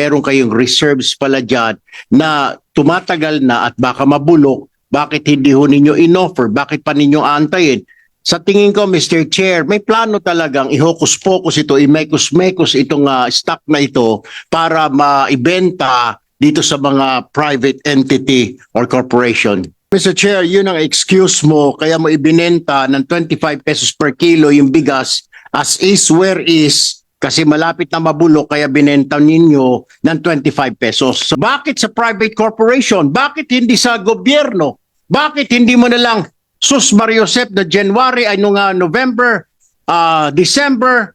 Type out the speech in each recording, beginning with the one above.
meron kayong reserves pala dyan na tumatagal na at baka mabulok, bakit hindi ho ninyo in-offer? Bakit pa ninyo aantayin? Sa tingin ko, Mr. Chair, may plano talagang i-hocus-pocus ito, i-mekos-mekos itong ah, stock na ito para maibenta dito sa mga private entity or corporation. Mr. Chair, yun ang excuse mo, kaya mo ibinenta ng 25 pesos per kilo yung bigas as is where is kasi malapit na mabulok kaya binenta ninyo ng 25 pesos. So, bakit sa private corporation? Bakit hindi sa gobyerno? Bakit hindi mo na lang sus Mario Josep na January ay nung ah, November, ah, December,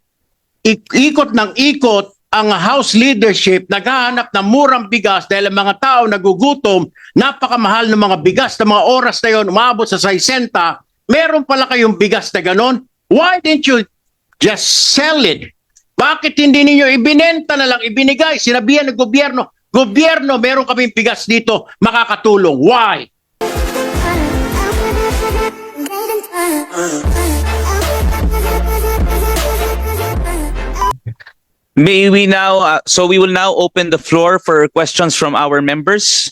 ik- ikot ng ikot ang House leadership naghahanap ng murang bigas dahil ang mga tao nagugutom, napakamahal ng mga bigas na mga oras na yon umabot sa 60, meron pala kayong bigas na ganon. Why didn't you just sell it? Bakit hindi ninyo ibinenta na lang, ibinigay, sinabihan ng gobyerno, gobyerno, meron kaming bigas dito, makakatulong. Why? May we now, uh, so we will now open the floor for questions from our members.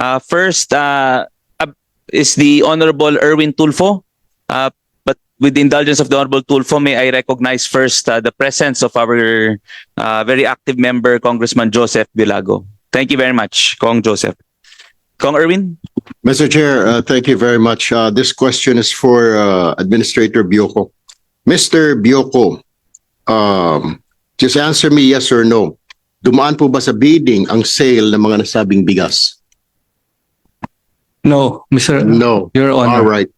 Uh, first uh, is the Honorable Erwin Tulfo. Uh, with the indulgence of the Honorable Tulfo, may I recognize first uh, the presence of our uh, very active member, Congressman Joseph Bilago. Thank you very much, Kong Joseph. Kong Erwin? Mr. Chair, uh, thank you very much. Uh, this question is for uh, Administrator Bioko. Mr. Bioko, um, just answer me yes or no. Dumaan po ba sa bidding ang sale ng mga nasabing bigas? No, Mr. No. Your All Honor. right.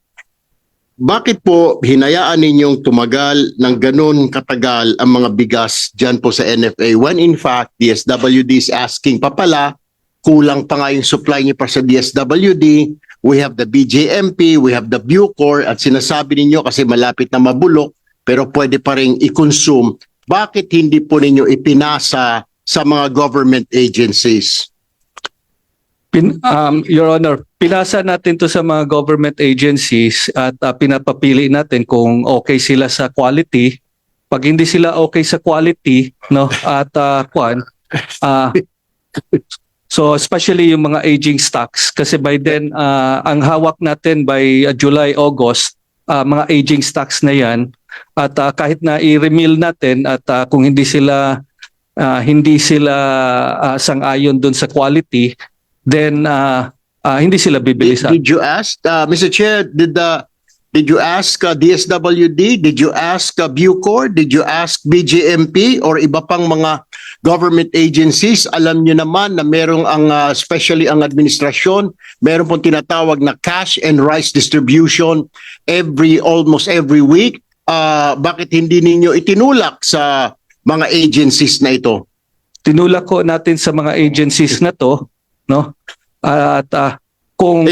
Bakit po hinayaan ninyong tumagal ng ganun katagal ang mga bigas dyan po sa NFA when in fact DSWD is asking pa pala, kulang pa nga yung supply niyo pa sa DSWD, we have the BJMP, we have the Bucor at sinasabi ninyo kasi malapit na mabulok pero pwede pa rin i-consume. Bakit hindi po ninyo ipinasa sa mga government agencies? Pin, um, Your Honor, pinasa natin to sa mga government agencies at uh, pinapapili natin kung okay sila sa quality. Pag hindi sila okay sa quality, no, at uh, kwan, uh, so especially yung mga aging stocks kasi by then uh, ang hawak natin by uh, July, August, uh, mga aging stocks na 'yan at uh, kahit na i-remill natin at uh, kung hindi sila uh, hindi sila uh, sang-ayon doon sa quality, then uh, uh, hindi sila bibili sa Did you ask, uh, Mr. Chair, did the did you ask uh, DSWD? Did you ask uh, Bucor? Did you ask BJMP or iba pang mga government agencies? Alam niyo naman na merong ang uh, especially ang administrasyon, meron pong tinatawag na cash and rice distribution every almost every week. Uh, bakit hindi ninyo itinulak sa mga agencies na ito? tinulak ko natin sa mga agencies na to no at ah, kung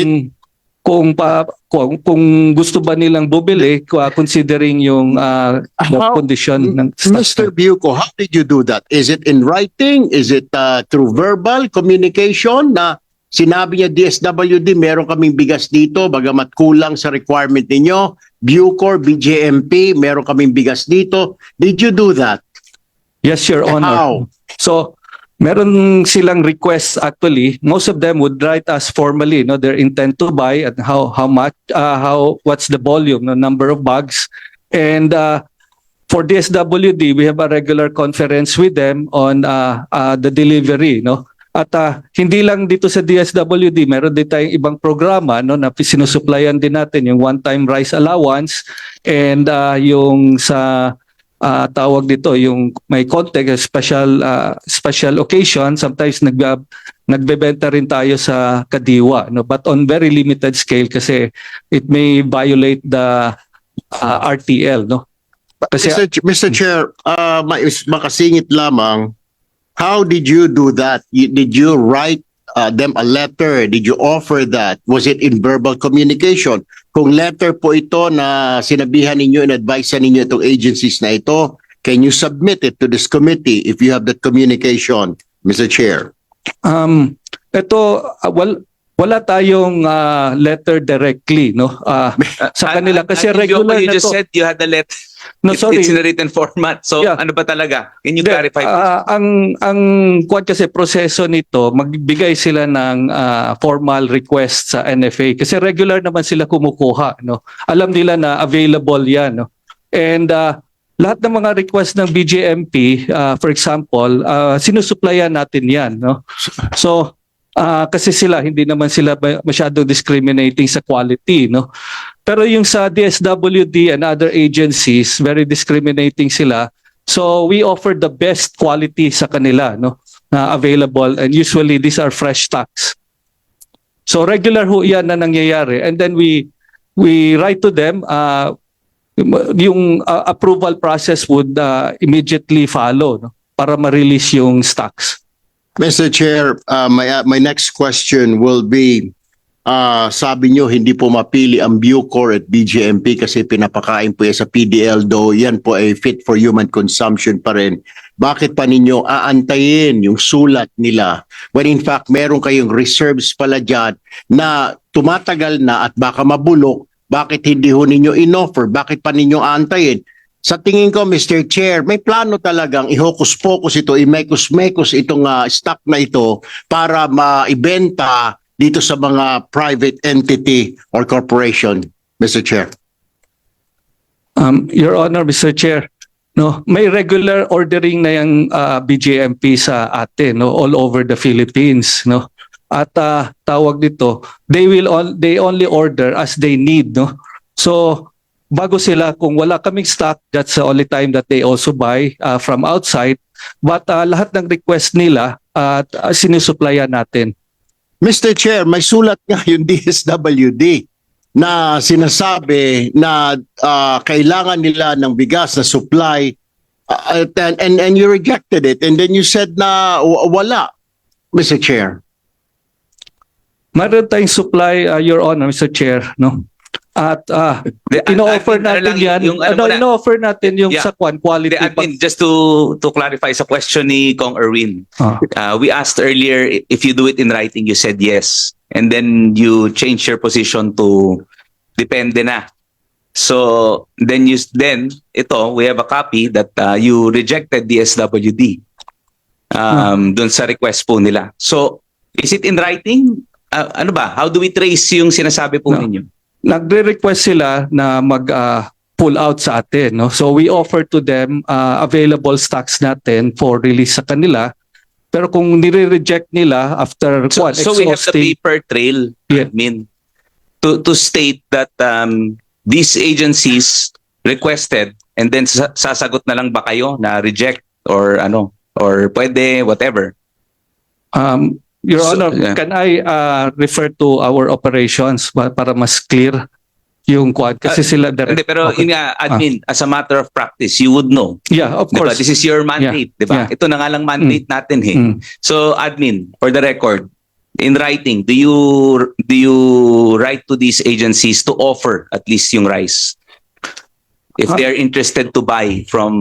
kung pa kung, kung gusto ba nilang bumili uh, considering yung the How- condition ng Mr. Bucco, how did you do that? Is it in writing? Is it uh, through verbal communication na sinabi niya DSWD, meron kaming bigas dito, bagamat kulang sa requirement ninyo. Bucor, BJMP, meron kaming bigas dito. Did you do that? Yes, Your Honor. How? So, meron silang requests actually. Most of them would write us formally, no, their intent to buy and how how much, uh, how what's the volume, the number of bags, and uh, for DSWD, we have a regular conference with them on uh, uh, the delivery, no. At uh, hindi lang dito sa DSWD, meron din tayong ibang programa no na sinusuplayan din natin yung one-time rice allowance and uh, yung sa ah, tawag dito yung may context special ah, special occasion sometimes nag nagbebenta rin tayo sa kadiwa no but on very limited scale kasi it may violate the ah, RTL no kasi Mr. Ch- Mr. Chair, uh, ma- makasingit lamang, how did you do that? Did you write uh, them a letter? Did you offer that? Was it in verbal communication? Kung letter po ito na sinabihan ninyo and advise ninyo itong agencies na ito, can you submit it to this committee if you have that communication, Mr. Chair? um ito ah, wal wala tayong ah, letter directly no Ah, sa kanila kasi I- I- regular you na just to said you had the let No, sorry. It's in a written format. So Yeah. ano ba talaga? Can you Hindi, clarify? ah, ang ang kwan kasi proseso nito, magbigay sila ng ah, formal request sa NFA kasi regular naman sila kumukuha, no. Alam nila na available 'yan, no. And ah, lahat ng mga request ng BJMP, ah, for example, ah, sinusuplayan natin 'yan, no. So, ah, kasi sila hindi naman sila masyadong discriminating sa quality, no. Pero yung sa DSWD and other agencies, very discriminating sila. So we offer the best quality sa kanila no na available and usually these are fresh stocks. So regular ho 'yan na nangyayari and then we we write to them uh, yung uh, approval process would uh, immediately follow no para ma-release yung stocks. Mr. Chair, uh, my, my next question will be, uh, sabi nyo hindi po mapili ang Bucor at BGMP kasi pinapakain po yan sa PDL though yan po ay fit for human consumption pa rin. Bakit pa ninyo aantayin yung sulat nila when in fact meron kayong reserves pala dyan na tumatagal na at baka mabulok, bakit hindi ho ninyo in-offer? Bakit pa ninyo aantayin? Sa tingin ko, Mr. Chair, may plano talagang i-hocus-pocus ito, i-mekos-mekos itong ah, stock na ito para maibenta dito sa mga private entity or corporation, Mr. Chair. Um, Your Honor, Mr. Chair, no, may regular ordering na yung uh, BJMP sa atin, no, all over the Philippines, no. At uh, tawag dito, they will on, they only order as they need, no. So bago sila kung wala kaming stock, that's the only time that they also buy uh, from outside. But uh, lahat ng request nila at uh, sinusuplayan natin. Mr. Chair, may sulat nga yung DSWD na sinasabi na ah, kailangan nila ng bigas na supply ah, and, and, and you rejected it and then you said na wala, Mr. Chair. Meron supply, uh, Your Honor, Mr. Chair, no. At uh, The- ino-offer admin, ano natin lang, yan. yung ano ano, muna, ino-offer natin yung Yeah. sa kwan, quality. The admin, just to to clarify sa question ni Kong Erwin. Ah. Uh, we asked earlier i- if you do it in writing, you said yes. And then you changed your position to depende na. So then you then ito we have a copy that uh, you rejected the SWD um dun sa request po nila. So is it in writing? Uh, ano ba? How do we trace yung sinasabi po No. ninyo? Nagre-request sila na mag uh, pull out sa atin. No? So we offer to them uh, available stocks natin for release sa kanila. Pero kung nire-reject nila after So, kwan, so we have the paper trail, Yeah. admin, to to state that um, these agencies requested and then sa- sasagot na lang ba kayo na reject or ano or pwede whatever. um, Your So, Honor, yeah. can I uh, refer to our operations pa- para mas clear yung kwan? Kasi sila direct- Uh, Hindi pero Okay. yun nga admin as a matter of practice you would know. Yeah, of 'Di ba? course. This is your mandate, 'di ba? Yeah. Ito na nga lang mandate natin eh. Mm. So admin for the record in writing do you do you write to these agencies to offer at least yung rice if Ah. they are interested to buy from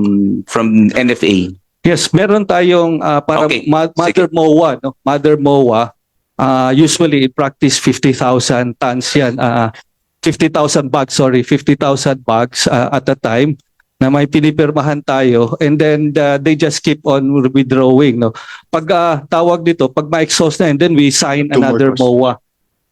from NFA Yes, meron tayong uh, para Okay, ma- Mother MOA, no? Mother MOA, uh, usually in practice 50,000 tons yan. Uh, 50,000 bags, sorry, 50,000 bags uh, at a time na may pinipirmahan tayo and then uh, they just keep on withdrawing no pag uh, tawag dito pag ma-exhaust na and then we sign Two another. MOA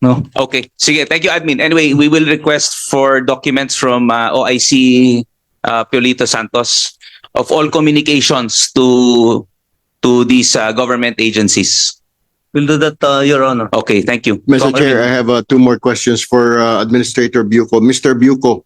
no Okay. Sige, thank you admin. Anyway, we will request for documents from uh, OIC uh, Piolito Santos of all communications to to these uh, government agencies. We'll do that, uh, Your Honor. Okay, thank you. Mr. Chair. I have uh, two more questions for uh, Administrator Bucco. Mr. Bucco,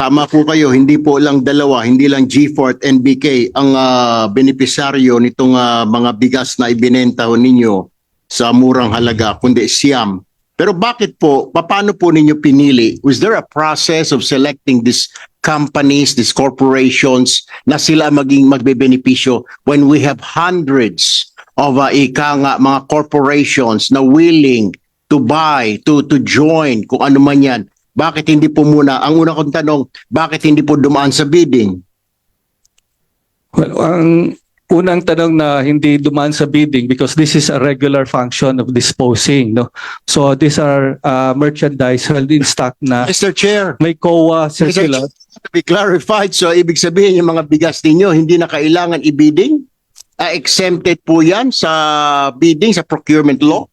tama po kayo, hindi po lang dalawa, hindi lang G4 at NBK ang uh, benepisaryo nitong uh, mga bigas na ibinenta ho ninyo sa murang halaga, kundi Siam. Pero bakit po, paano po ninyo pinili? Was there a process of selecting these companies, these corporations na sila maging magbebenepisyo when we have hundreds of uh, ika nga, mga corporations na willing to buy, to to join, kung ano man yan. Bakit hindi po muna, ang una kong tanong, bakit hindi po dumaan sa bidding? Well, ang unang tanong na hindi dumaan sa bidding because this is a regular function of disposing no so these are uh, merchandise held in stock na Mr. Chair, may COA circular to be clarified, so ibig sabihin yung mga bigas ninyo hindi na kailangan i-bidding? Ah, exempted po yan sa bidding, sa procurement law?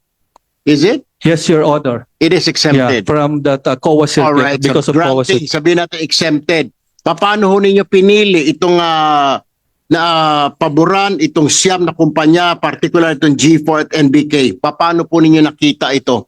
Is it? yes your honor It is yeah exempted. from that uh, COA circular Alright, because so of COA circular sabihin natin exempted. Paano ho ninyo pinili itong ah, na ah, paboran itong siyam na kumpanya, particular itong G4 at NBK? Paano po ninyo nakita ito?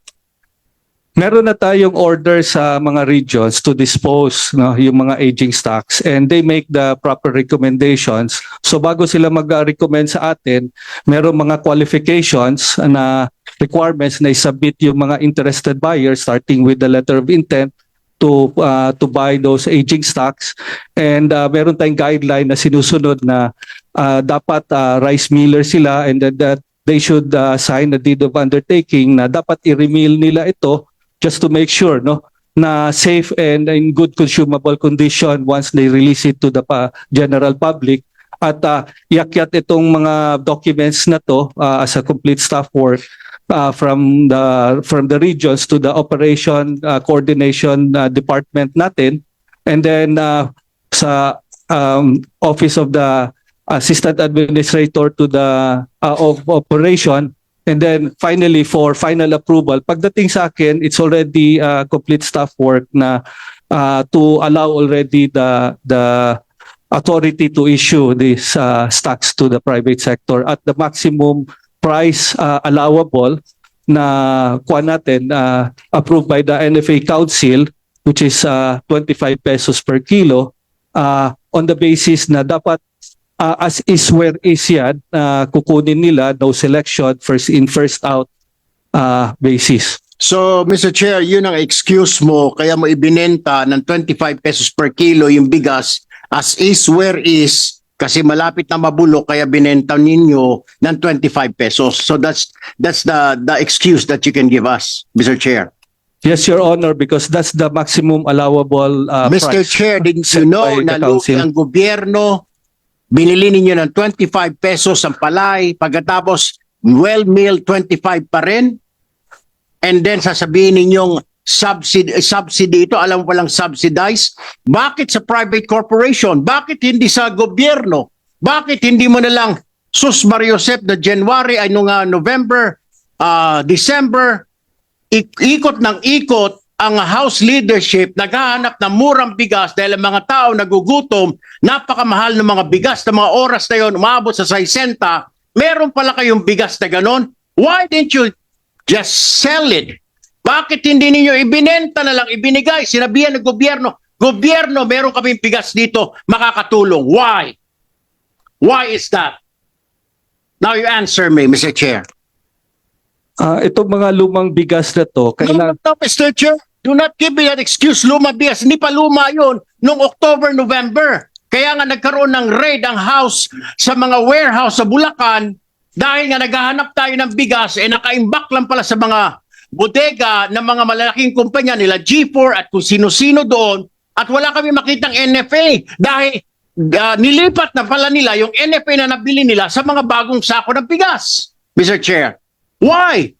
Meron na tayong order sa mga regions to dispose no, yung mga aging stocks and they make the proper recommendations. So bago sila mag-recommend sa atin, meron mga qualifications na requirements na isubmit yung mga interested buyers starting with the letter of intent to uh, to buy those aging stocks. And uh, meron tayong guideline na sinusunod na uh, dapat uh, rice miller sila and that, that they should uh, sign a deed of undertaking na dapat i-remill nila ito just to make sure no na safe and in good consumable condition once they release it to the pa- general public. At uh, iakyat itong mga documents na to uh, as a complete staff work uh, from the from the regions to the operation uh, coordination uh, department natin. And then uh, sa um, office of the assistant administrator to the uh, of operation. And then finally for final approval, pagdating sa akin, it's already uh, complete staff work na uh, to allow already the the authority to issue these uh, stocks to the private sector at the maximum price uh, allowable na kuha natin uh, approved by the NFA Council which is uh, 25 pesos per kilo uh, on the basis na dapat uh, as is where is yan, uh, kukunin nila no selection, first in, first out uh, basis. So, Mr. Chair, yun ang excuse mo, kaya mo ibinenta ng 25 pesos per kilo yung bigas as is where is kasi malapit na mabulok kaya binenta ninyo ng 25 pesos. So that's that's the the excuse that you can give us, Mr. Chair. Yes, Your Honor, because that's the maximum allowable uh, Mr. price. Chair, didn't set you know na lugi ang gobyerno, binili ninyo ng 25 pesos ang palay, pagkatapos well meal 25 pa rin? And then sasabihin ninyong subsidy, subsidy ito, alam mo palang subsidize? Bakit sa private corporation? Bakit hindi sa gobyerno? Bakit hindi mo na lang sus Mario Josep na January ay nung ah, November, ah, December, ik- ikot ng ikot ang House leadership naghahanap ng murang bigas dahil ang mga tao nagugutom, napakamahal ng mga bigas na mga oras na yon umabot sa 60, meron pala kayong bigas na ganon. Why didn't you just sell it? Bakit hindi ninyo ibinenta na lang, ibinigay, sinabihan ng gobyerno, gobyerno, meron kaming bigas dito, makakatulong. Why? Why is that? Now you answer me, Mr. Chair. Uh, itong mga lumang bigas na to, No, kailangan, no, Mr. Chair. Do not give me that excuse, luma bigas. Hindi pa luma yun noong October, November. Kaya nga nagkaroon ng raid ang house sa mga warehouse sa Bulacan dahil nga naghahanap tayo ng bigas eh nakaimbak lang pala sa mga bodega ng mga malalaking kumpanya nila G4 at kung sino-sino doon at wala kami makitang NFA dahil ah, nilipat na pala nila yung NFA na nabili nila sa mga bagong sako ng bigas. Mr. Chair, why?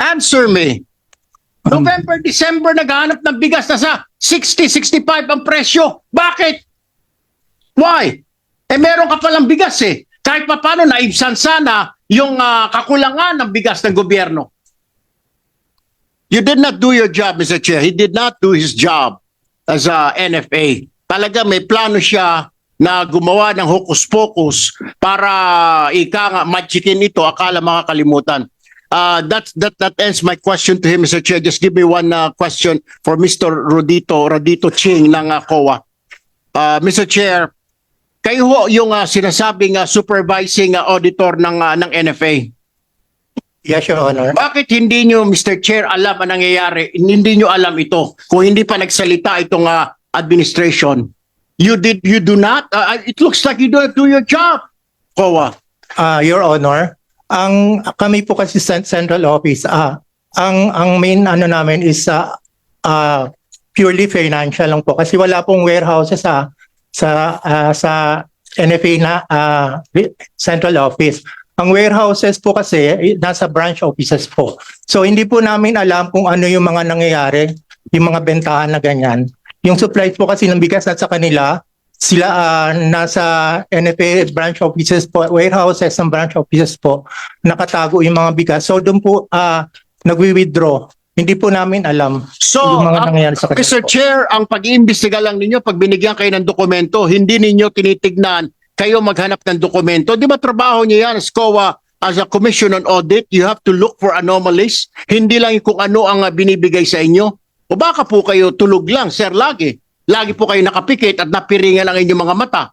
Answer me. November, December, naghahanap ng bigas na sa 60, 65 ang presyo. Bakit? Why? Eh meron ka palang bigas eh. Kahit pa paano naibsan sana yung ah, kakulangan ng bigas ng gobyerno. You did not do your job, Mr. Chair. He did not do his job as a NFA. Talaga may plano siya na gumawa ng hokus-pokus para ika nga magikin ito, akala makakalimutan. Uh, that, that, that ends my question to him, Mr. Chair. Just give me one uh, question for Mr. Rodito, Rodito Ching ng uh, COA. Uh, Mr. Chair, kayo ho yung uh, sinasabing uh, supervising uh, auditor ng, uh, ng NFA. Yes, Your Honor. Bakit hindi nyo, Mr. Chair, alam ang nangyayari? Hindi nyo alam ito. Kung hindi pa nagsalita itong uh, administration. You did, you do not? Uh, it looks like you don't do your job. COA. Ah, Your Honor, ang kami po kasi sa central office, ah, ang ang main ano namin is sa ah, purely financial lang po kasi wala pong warehouses sa sa ah, sa NFA na ah, central office. Ang warehouses po kasi eh, nasa branch offices po. So hindi po namin alam kung ano yung mga nangyayari, yung mga bentahan na ganyan. Yung supplies po kasi ng bigas nasa kanila, sila ah, nasa NFA branch offices po, warehouses ng branch offices po, nakatago yung mga bigas. So doon po ah, nagwi-withdraw. Hindi po namin alam So, yung mga ang- nangyayari sa kanila Mr. po. Chair, ang pag-iimbestiga lang ninyo, pag binigyan kayo ng dokumento, hindi ninyo tinitignan kayo maghanap ng dokumento. Di ba trabaho niyo yan, SCOA, as a commission on audit, you have to look for anomalies. Hindi lang kung ano ang ah, binibigay sa inyo. O baka po kayo tulog lang, sir, lagi. Lagi po kayo nakapikit at napiringan ang inyong mga mata.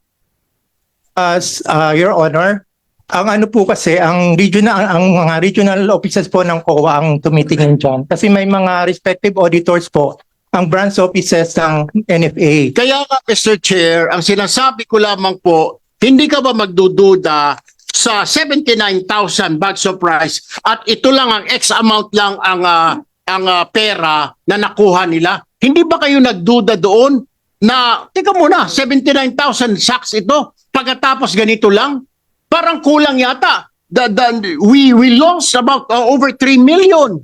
As uh, Your Honor, ang ano po kasi, ang regional, ang mga regional offices po ng COA ang tumitingin dyan. Kasi may mga respective auditors po, ang branch offices ng NFA. Kaya nga, Mr. Chair, ang sinasabi ko lamang po, hindi ka ba magdududa sa 79,000 bags of rice at ito lang ang X amount lang ang ah, ang ah, pera na nakuha nila? Hindi ba kayo nagduda doon na, teka muna, 79,000 sacks ito, pagkatapos ganito lang? Parang kulang yata. The, the, we, we lost about ah, over 3 million,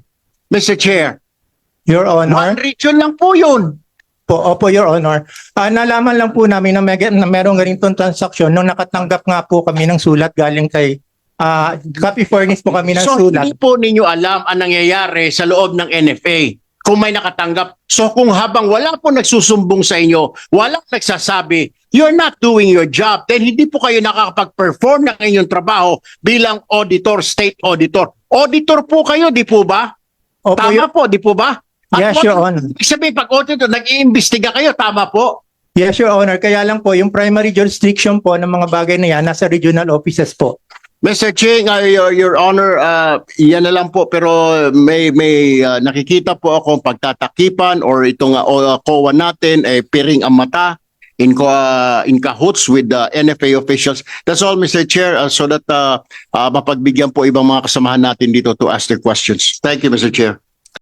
Mr. Chair. Your Honor, One region lang po yun. Po, opo Your Honor. Ah, nalaman lang po namin na, may, na merong ganitong transaksyon nung nakatanggap nga po kami ng sulat galing kay ah copy furnace po kami ng So sulat. hindi po ninyo alam ang nangyayari sa loob ng NFA kung may nakatanggap. So kung habang wala po nagsusumbong sa inyo, walang nagsasabi, you're not doing your job, then hindi po kayo nakakapag-perform ng inyong trabaho bilang auditor, state auditor. Auditor po kayo, di po ba? Opo, Tama po, di po ba? Yes, Your Honor. Ibig sabihin, pag auditor, nag-iimbestiga kayo, tama po? Yes, Your Honor. Kaya lang po, yung primary jurisdiction po ng mga bagay na yan, nasa regional offices po. Mr. Ching, uh, your, your Honor, uh, yan na lang po pero may may uh, nakikita po akong pagtatakipan or itong uh, COA natin eh piring ang mata in uh, in cahoots with the NFA officials. That's all Mr. Chair uh, so that uh, uh, mapagbigyan po ibang mga kasamahan natin dito to ask their questions. Thank you Mr. Chair.